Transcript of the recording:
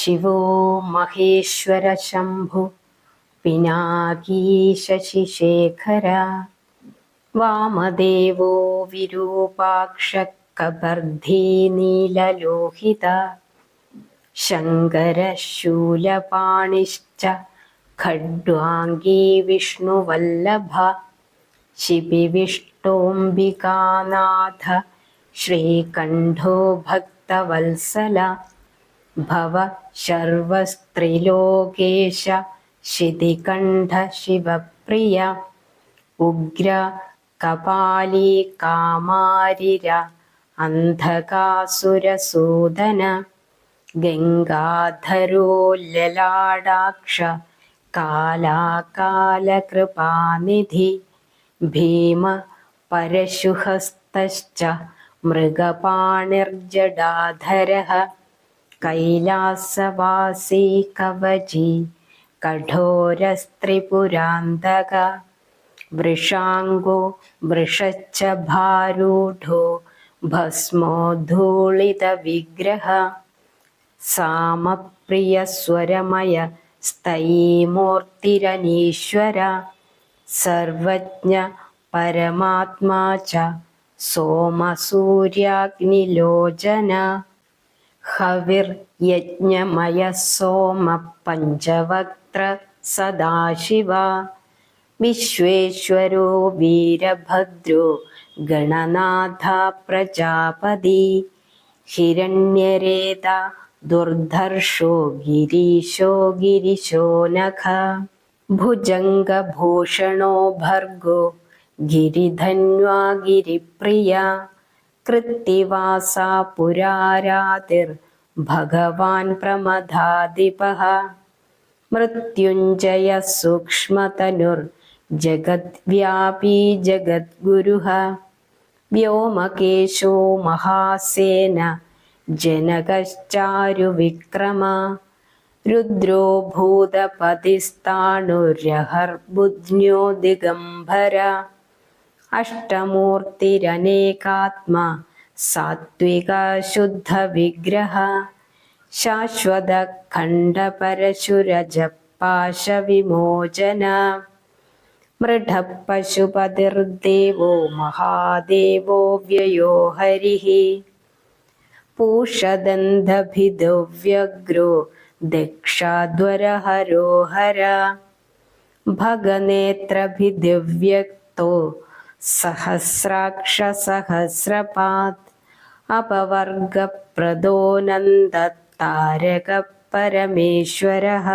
ശിവോ മഹേശ്വര ശംഭു പിനാകീശശിശേഖര വാമദേവോ വിരൂപാക്ഷക്കബർദ്ധീനീലലോഹിത ശങ്കരശൂലപാണിശ്ച ഖഡ്വാംഗീ വിഷ്ണുവല്ലഭ ശിപിവിഷ്ടോംബികാനാഥ ശ്രീകണ്ഠോ ഭക്തവത്സല ഭവ ശർവസ്ത്രിലോകേശ ക്ഷിതികണ്ഠ ശിവപ്രിയ ഉഗ്ര കപാലി കാമാരിര അന്ധകാസുരസൂദന ഗംഗാധരോ ലലാടാക്ഷ കാലാകാലകൃപാനിധി ഭീമ പരശുഹസ്തശ്ച മൃഗപാണിർജടാധരഃ कैलासवासी कवची कठोरस्त्रिपुरान्तक वृषाङ्गो वृषच्च भारूढो भस्मो धूलितविग्रह सामप्रियस्वरमय स्तयीमूर्तिरनीश्वर सर्वज्ञ परमात्मा च सोमसूर्याग्निलोचन ഹവിർ യജ്ഞമയ സോമ പഞ്ചവക്ത്ര സദാശിവ വിശ്വേശ്വരോ വീരഭദ്രോ ഗണനാഥ പ്രജാപതി ഹിരണ്യരേത ദുർധർഷോ ഗിരീശോ ഗിരിശോ നഖ ഭുജംഗഭൂഷണോ ഭർഗോ ഗിരിധന്വാ ഗിരിപ്രിയ कृत्तिवासा पुरारातिर्भगवान् प्रमदादिपः। मृत्युञ्जयः सूक्ष्मतनुर्जगद्व्यापी जगद्गुरुः। व्योमकेशो महासेन जनकश्चारुविक्रम। रुद्रो भूतपतिस्ताणुर्यहर्बुज्ञो दिगम्बर। അഷ്ടമൂർത്തിരനേകാത്മ സാത്വിക ശുദ്ധ വിഗ്രഹ ശാശ്വത ഖണ്ഡപരശുരജപ്പാശ വിമോചന മൃഢപശുപതിർദേവോ മഹാദേവോ വ്യയോ ഹരിഃ പൂഷദന്ധഭിദവ്യഗ്രോ ദക്ഷാധ്വരഹരോഹര ഭഗനേത്രഭിദിവ്യക്തോ सहस्राक्षसहस्रपात् अपवर्गप्रदो नन्दतारकः परमेश्वरः